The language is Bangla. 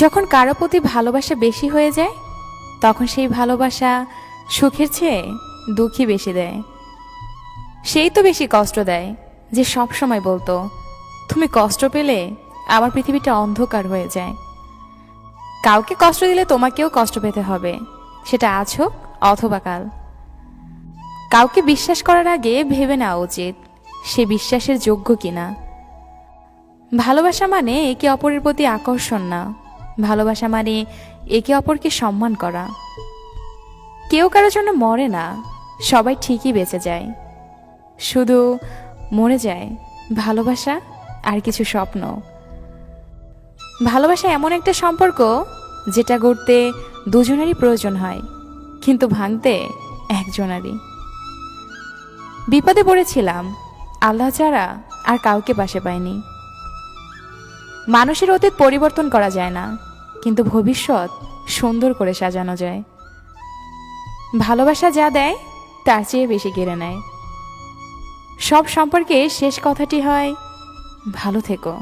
যখন কারও প্রতি ভালোবাসা বেশি হয়ে যায়, তখন সেই ভালোবাসা সুখের চেয়ে দুঃখই বেশি দেয়। সেই তো বেশি কষ্ট দেয় যে সব সময় বলতো, তুমি কষ্ট পেলে আমার পৃথিবীটা অন্ধকার হয়ে যায়। কাউকে কষ্ট দিলে তোমাকেও কষ্ট পেতে হবে, সেটা আজ হোক অথবা কাল। কাউকে বিশ্বাস করার আগে ভেবে নেওয়া উচিত, সে বিশ্বাসের যোগ্য কিনা। ভালোবাসা মানে একে অপরের প্রতি আকর্ষণ না। ভালোবাসা মানে একে অপরকে সম্মান করা। কেউ কারোর জন্য মরে না, সবাই ঠিকই বেঁচে যায়। শুধু মরে যায় ভালোবাসা আর কিছু স্বপ্ন। ভালোবাসা এমন একটা সম্পর্ক যেটা গড়তে দুজনেরই প্রয়োজন হয়, কিন্তু ভাঙতে একজনারই। বিপদে পড়েছিলাম, আল্লাহ ছাড়া আর কাউকে পাশে পাইনি। মানুষের অতীত পরিবর্তন করা যায় না, কিন্তু ভবিষ্যৎ সুন্দর করে সাজানো যায়। ভালোবাসা যা দেয়, তার চেয়ে বেশি কেড়ে নেয়। সব সম্পর্কে শেষ কথাটি হয়, ভালো থেকো।